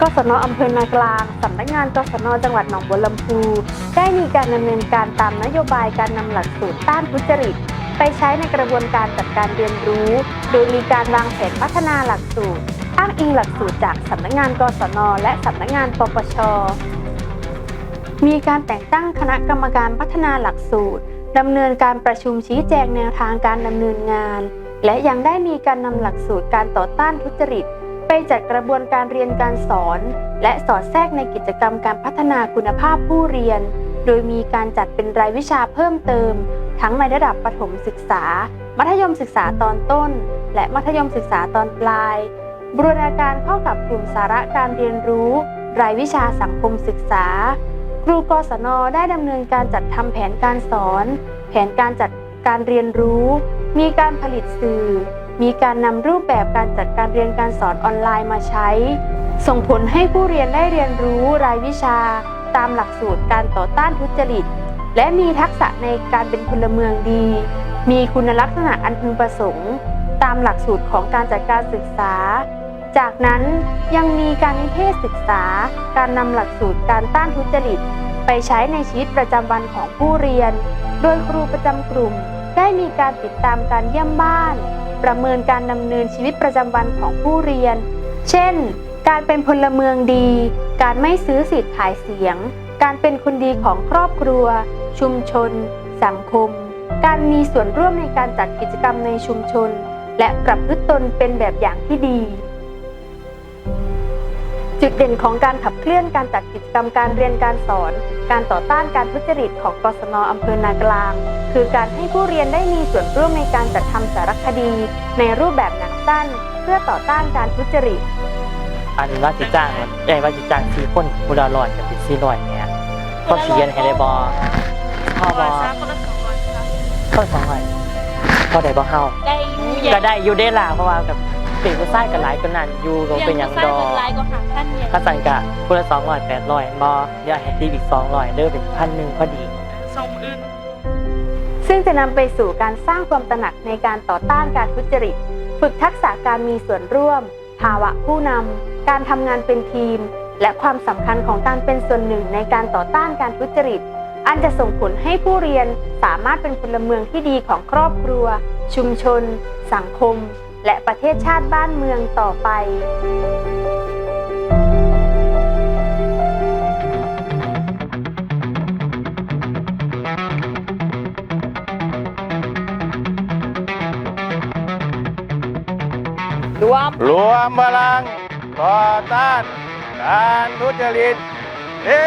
กศนอำเภอนากลาง สำนักงานกศนจังหวัดหนองบัวลำพูได้มีการดำเนินการตามนโยบายการนำหลักสูตรต้านทุจริต ไปใช้ในกระบวนการจัดการเรียนรู้ โดยมีการวางแผนพัฒนาหลักสูตร อ้างอิงหลักสูตรจากสำนักงานกศนและสำนักงานปปช มีการแต่งตั้งคณะกรรมการพัฒนาหลักสูตรดำเนินการประชุมชี้แจงแนวทางการดำเนินงาน และยังได้มีการนำหลักสูตรการต่อต้านทุจริต ไปจัดกระบวนการเรียนการสอน และสอดแทรกในกิจกรรมการพัฒนาคุณภาพผู้เรียน โดยมีการจัดเป็นรายวิชาเพิ่มเติม ทั้งในระดับประถมศึกษา มัธยมศึกษาตอนต้น และมัธยมศึกษาตอนปลาย บูรณาการเข้ากับกลุ่มสาระการเรียนรู้ รายวิชาสังคมศึกษา ครูกศนได้ดำเนินการจัดทำแผนการสอน แผนการจัดการเรียนรู้ มีการผลิตสื่อ มีการนำรูปแบบการจัดการเรียนการสอนออนไลน์มาใช้ ส่งผลให้ผู้เรียนได้เรียนรู้รายวิชา ตามหลักสูตรการต่อต้านทุจริต และมีทักษะในการเป็นพลเมืองดี มีคุณลักษณะอันพึงประสงค์ ตามหลักสูตรของการจัดการศึกษา จากนั้นยังมีการนิเทศศึกษา การนำหลักสูตรการต้านทุจริต ไปใช้ในชีวิตประจำวันของผู้เรียน โดยครูประจำกลุ่ม ได้มีการติดตามการเยี่ยมบ้าน ประเมินการดำเนินชีวิตประจำวันของผู้เรียน เช่น การเป็นพลเมืองดี การไม่ซื้อสิทธิ์ขายเสียง การเป็นคนดีของครอบครัว ชุมชน สังคม การมีส่วนร่วมในการจัดกิจกรรมในชุมชน และประพฤติตนเป็นแบบอย่างที่ดี จุดเด่นของการขับเคลื่อนการจัดกิจกรรมการเรียนการสอน การต่อต้านการทุจริตของกศนอำเภอนากลาง คือการให้ผู้เรียนได้มีส่วนร่วมในการจัดทำสารคดี ในรูปแบบหนังสั้น เพื่อต่อต้านการทุจริต อันว่าสิจ้างมันใหญ่ว่าสิจ้างสี่คนผู้ละร้อยกับสิบสี่ร้อยเนี่ยก็เขียนให้ได้บอพ่อบอซะคนละสองร้อยครับก็สองร้อยก็ได้บ่เฮาได้อยู่ก็ได้อยู่ได้ล่ะเพราะว่ากับ เป็นผู้ชายกับหลายก็นั่นอยู่ก็เป็นหยังดอเไลน์ก็หาท่านเนี่ยถ้าสั่งกะผู้ละสองร้อยแปดร้อยบอเดี๋ยวให้ตีอีกสองร้อยเด้อเป็นพันหนึ่งพอดีสองอื่นซึ่งจะนำไปสู่การสร้างความตระหนักในการต่อต้านการทุจริต ฝึกทักษะการมีส่วนร่วม ภาวะผู้นำ การทำงานเป็นทีม และความสำคัญของการเป็นส่วนหนึ่งในการต่อต้านการทุจริต อันจะส่งผลให้ผู้เรียนสามารถเป็นพลเมืองที่ดีของครอบครัว ชุมชน สังคม และประเทศชาติบ้านเมืองต่อไปรวมรวมพลังต่อต้านการทุจริตเฮ้